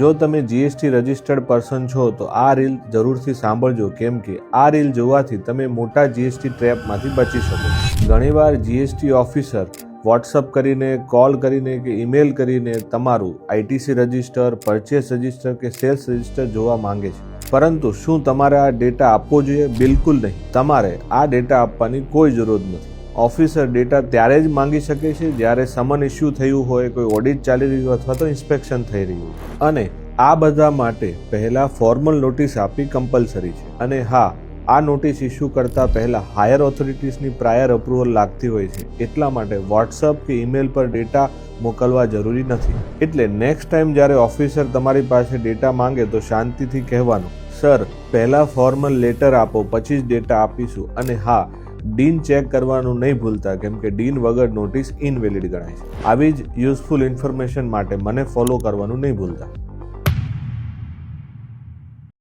જો તમે GST registered person છો, તો આ રીલ જરૂરથી સાંભળજો. કેમ કે આ રીલ જોવાથી તમે મોટા જીએસટી ટ્રેપમાંથી બચી શકો. ઘણીવાર જીએસટી ઓફિસર વોટ્સઅપ કરીને કોલ કરીને કે ઈમેલ કરીને તમારું આઈટીસી રજિસ્ટર પરચેસ રજિસ્ટર કે સેલ્સ રજિસ્ટર જોવા માંગે છે. પરંતુ શું તમારે આ ડેટા આપવો જોઈએ? બિલકુલ નહીં. તમારે આ ડેટા આપવાની કોઈ જરૂર નથી. ઓફિસર ડેટા ત્યારે જ માંગી શકે છે જ્યારે સમન ઇસ્યુ થયું હોય, કોઈ ઓડિટ ચાલી રહ્યું અથવા તો ઇન્સ્પેક્શન થઈ રહ્યું અને આ બધા માટે પહેલાં ફોર્મલ નોટિસ આપવી કમ્પલસરી છે. અને હા, આ નોટિસ ઇસ્યુ કરતાં પહેલાં હાયર ઓથોરિટીઝની પ્રાયર અપ્રુવલ લાગતી હોય છે. એટલા માટે વોટ્સઅપ કે ઈમેલ પર ડેટા મોકલવા જરૂરી નથી. એટલે નેક્સ્ટ ટાઈમ જ્યારે ઓફિસર તમારી પાસે ડેટા માંગે તો શાંતિથી કહેવાનું, સર, પહેલાં ફોર્મલ લેટર આપો, પછી જ ડેટા આપીશું. અને હા ડીન ચેક કરવાનું નહીં ભૂલતા, કેમ કે ડીન વગર નોટિસ ઇનવેલિડ ગણાય છે. આવી જ યુઝફુલ ઇન્ફોર્મેશન માટે મને ફોલો કરવાનું નહીં ભૂલતા.